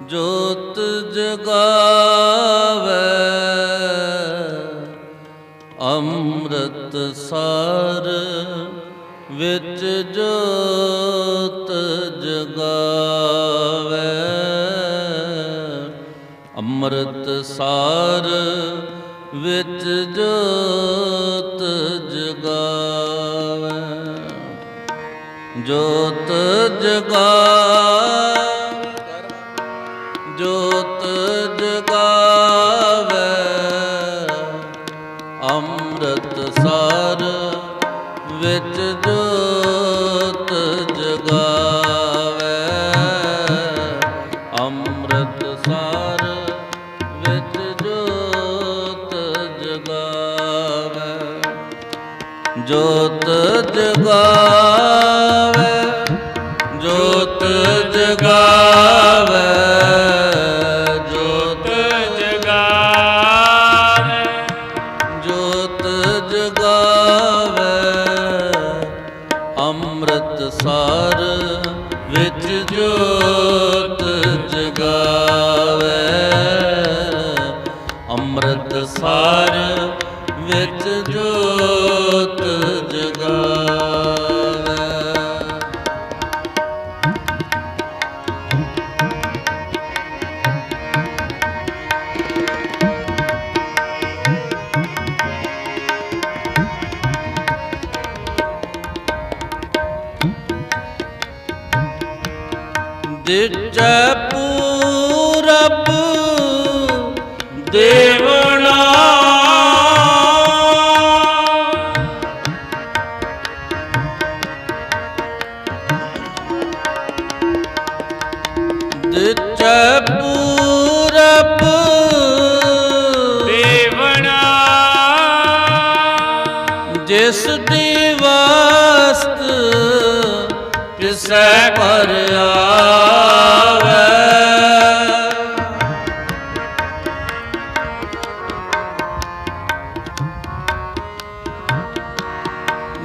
ਜੋਤ ਜਗਾਵੇ। ਅੰਮ੍ਰਿਤ ਸਾਰ ਵਿੱਚ ਜੋਤ ਜਗਾਵੇ। ਅੰਮ੍ਰਿਤ ਸਾਰ ਵਿੱਚ ਜੋਤ ਜਗਾਵੇ। ਜੋਤ ਜਗਾਵੇ ਵਿੱਚ ਜੋਤ ਜਗਾਵੇ। ਅੰਮ੍ਰਿਤ ਸਾਰ ਵਿੱਚ ਜੋਤ ਜਗਾਵੇ। ਜੋਤ ਜਗਾਵੇ ਜੋਤ ਜਗਾਵੇ। ਅੰਮ੍ਰਿਤ ਸਾਰ ਵਿੱਚ ਜੋਤ ਜਗਾਵੇ। ਦਿਚੈ ਪੂਰਬ ਦੇਵਨਾ ਜਿਸ ਦੀ ਵਸਤ ਕਿਸੈ ਪਰ ਆਵੇ।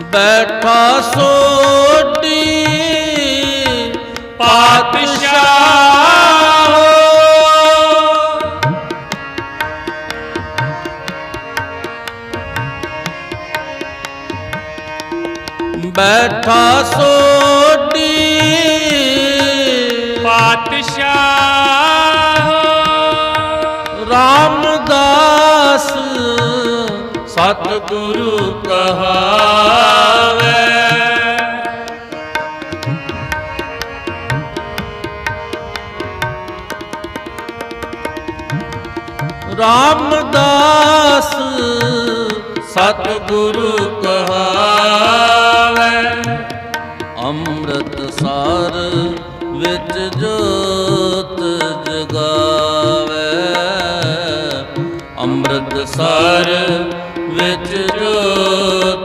ਬੈਠਾ ਸੋਟੀ ਪਾਤਸ਼ਾਹ ਬੈਠਾ ਸੋਟੀ ਪਾਤਸ਼ਾਹ। ਰਾਮਦਾਸ ਸਤਿਗੁਰੂ ਕਹਾਵੇ। ਰਾਮਦਾਸ ਸਤਿਗੁਰੂ ਕਹਾਵੇ। ਅੰਮ੍ਰਿਤ ਵਿੱਚ ਜੋਤ ਜਗਾਵੇ। ਅੰਮ੍ਰਿਤ ਸਾਰ ਵਿੱਚ ਜੋਤ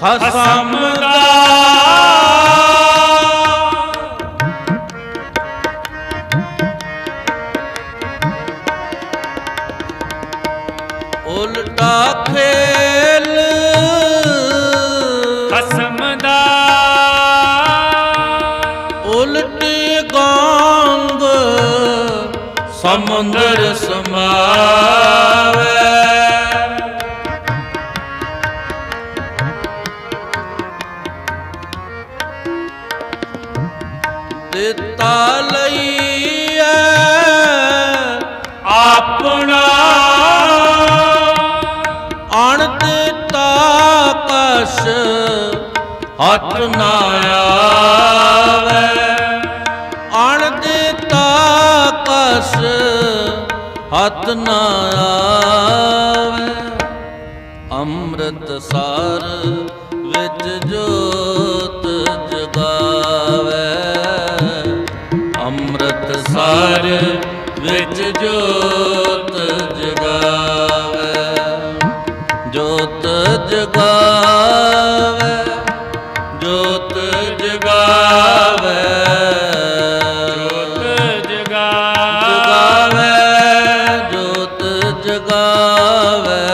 ਖਸਮ ਦਾ। ਉਲਟਾ ਖੇਲ। ਖਸਮ ਦਾ। ਉਲਟੀ ਗੰਗ। ਸਮੁੰਦਰ ਸਮਾਵੇ। ਹੱਥ ਨਾ ਆਵੇ। ਅਣ ਦਿੱਤਾ ਕਸ ਹੱਥ ਨਾ ਆਵੇ। ਅੰਮ੍ਰਿਤ ਸਾਰ ਵਿੱਚ ਜੋਤ ਜਗਾਵੇ। ਅੰਮ੍ਰਿਤ ਸਾਰ ਵਿੱਚ ਜੋਤ ਜੋਤ ਜਗਾਵੇ। ਜੋਤ ਜਗਾ ਜਗਾਵੇ। ਜੋਤ ਜਗਾਵੇ।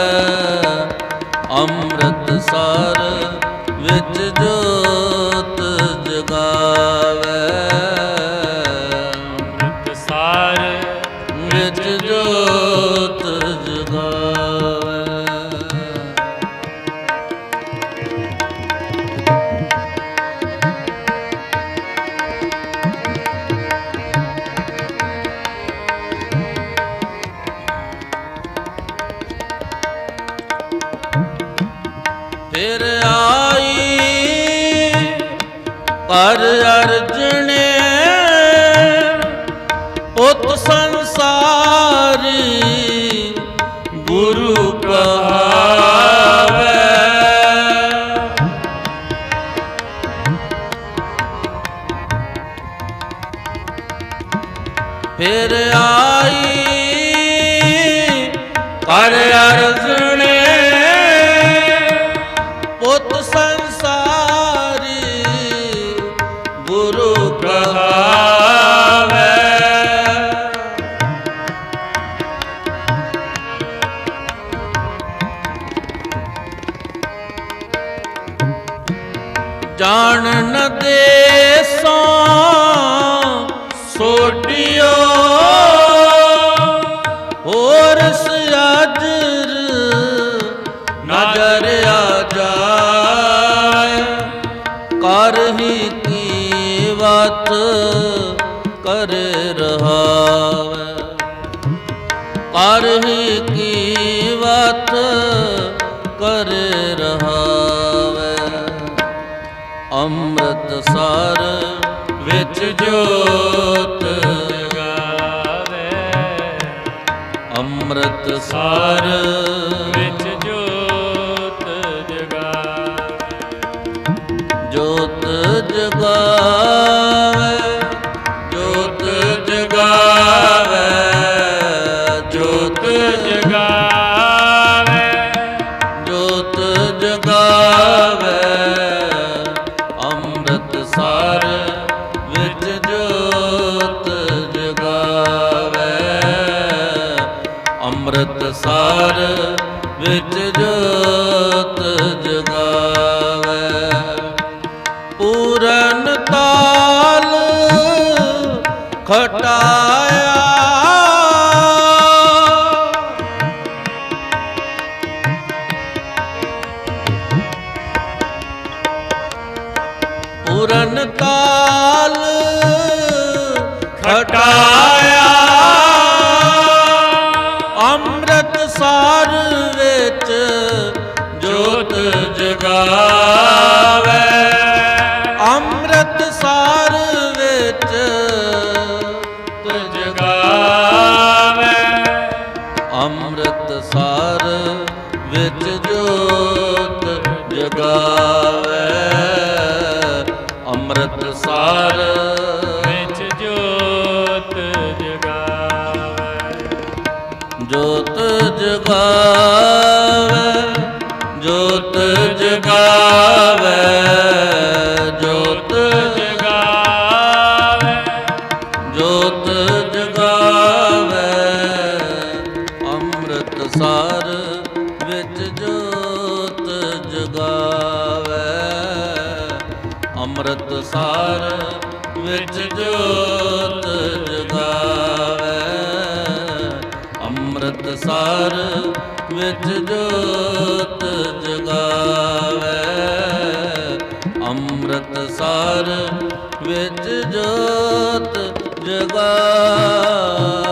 ਅੰਮ੍ਰਿਤ ਸਾਰ ਵਿੱਚ ਜੋਤ ਫਿਰ ਆਈ ਪਰ ਅਰਜਣੇ ਉਤ ਸੰਸਾਰੀ ਗੁਰੂ ਕਹਾਵੇ। ਫਿਰ ਆਈ ਕਰ ਅਰਜਣੇ ਅੰਮ੍ਰਿਤ ਸਾਰ ਵਿੱਚ ਜੋਤ ਜਗਾਵੇ ਅੰਮ੍ਰਿਤ ਸਾਰ ਅੰਮ੍ਰਿਤ ਸਾਰ ਵਿੱਚ ਜੋਤ ਜਗਾਵੇ। ਪੂਰਨ ਤਾਲ ਖਟਾਇਆ। ਪੂਰਨ ਤਾਲ ਖਟਾਇਆ। ਜੋਤ ਜਗਾਵੇ ਜੋਤ ਜਗਾਵੇ ਜੋਤ ਜਗਾਵੇ ਜੋਤ ਜਗਾਵੇ। ਅੰਮ੍ਰਿਤ ਸਾਰ ਵਿੱਚ ਜੋਤ ਜਗਾਵੇ। ਅੰਮ੍ਰਿਤ ਸਾਰ ਵਿੱਚ ਜੋਤ ਅੰਮ੍ਰਿਤ ਸਾਰ ਵਿੱਚ ਜੋਤ ਜਗਾਵੇ। ਅੰਮ੍ਰਿਤ ਸਾਰ ਵਿੱਚ ਜੋਤ ਜਗਾਵੇ।